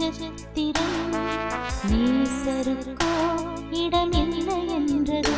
நட்சத்திரம் நீ சருக்கோ இடமில்லை என்றது.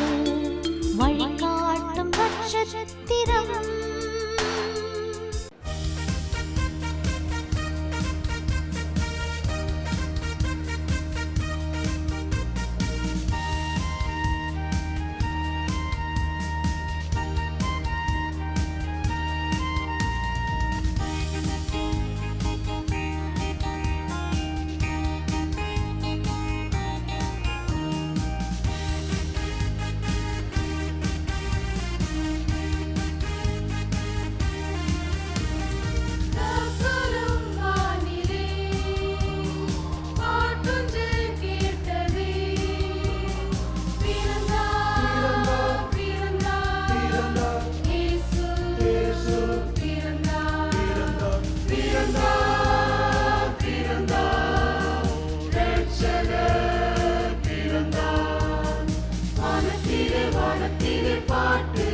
உலகத்திலே பாட்டு.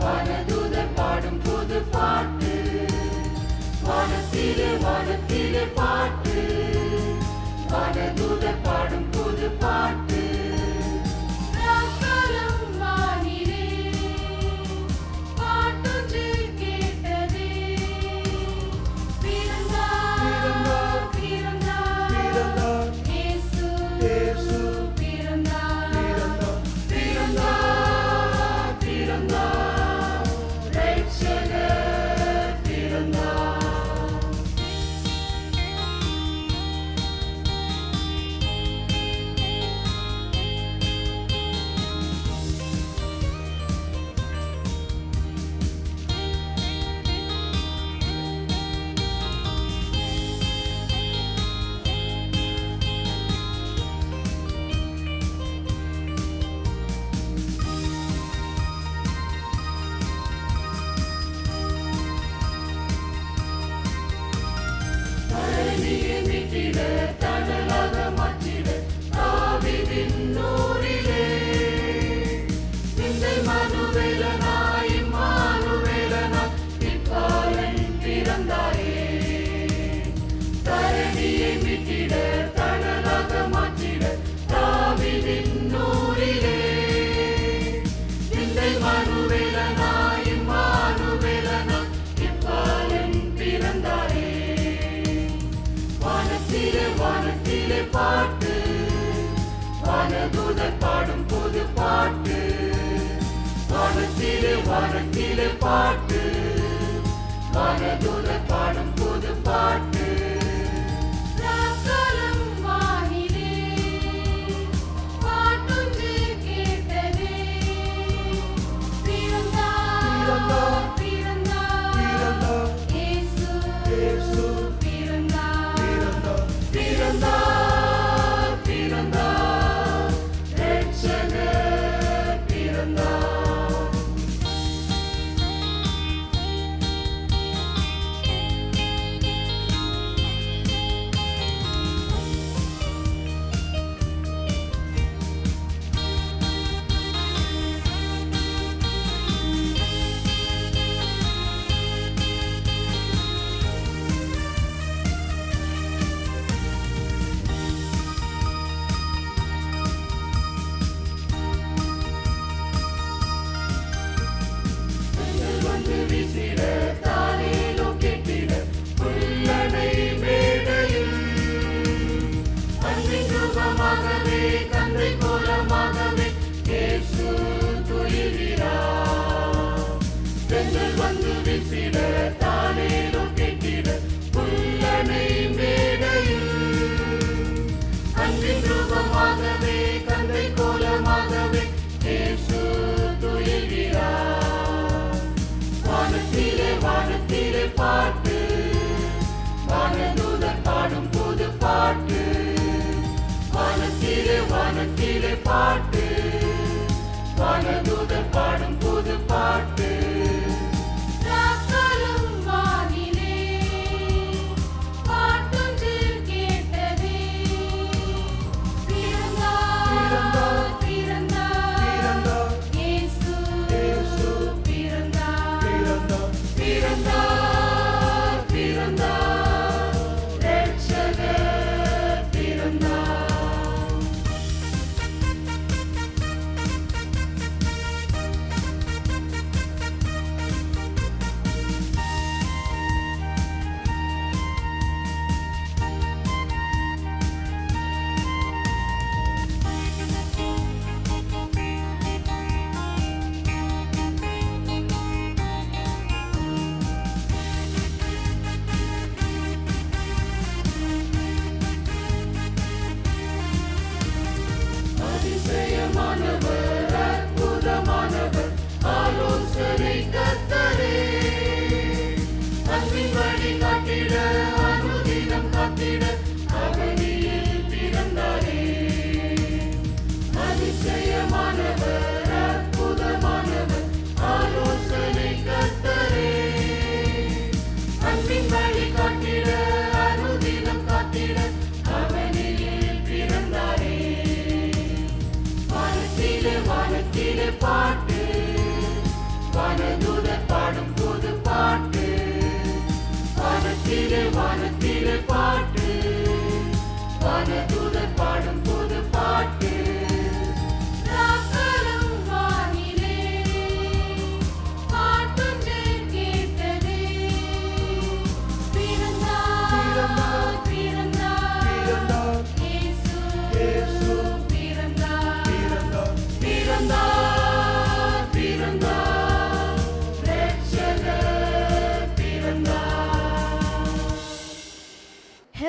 வானதூதர் பாடும் புது பாட்டு. வானத்திலே வானத்திலே பாட்டு. வானதூதர் பாடும் புது பாட்டு. வானத்திலே வானத்திலே பாட்டு. வானதூதர் பாடும் புது பாட்டு. heart வானத்திலே வானத்திலே பாட்டு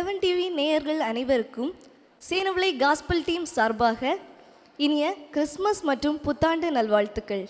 ஹெவன் டிவி நேயர்கள் அனைவருக்கும் சேனவிலை காஸ்பல் டீம் சார்பாக இனிய கிறிஸ்மஸ் மற்றும் புத்தாண்டு நல்வாழ்த்துக்கள்.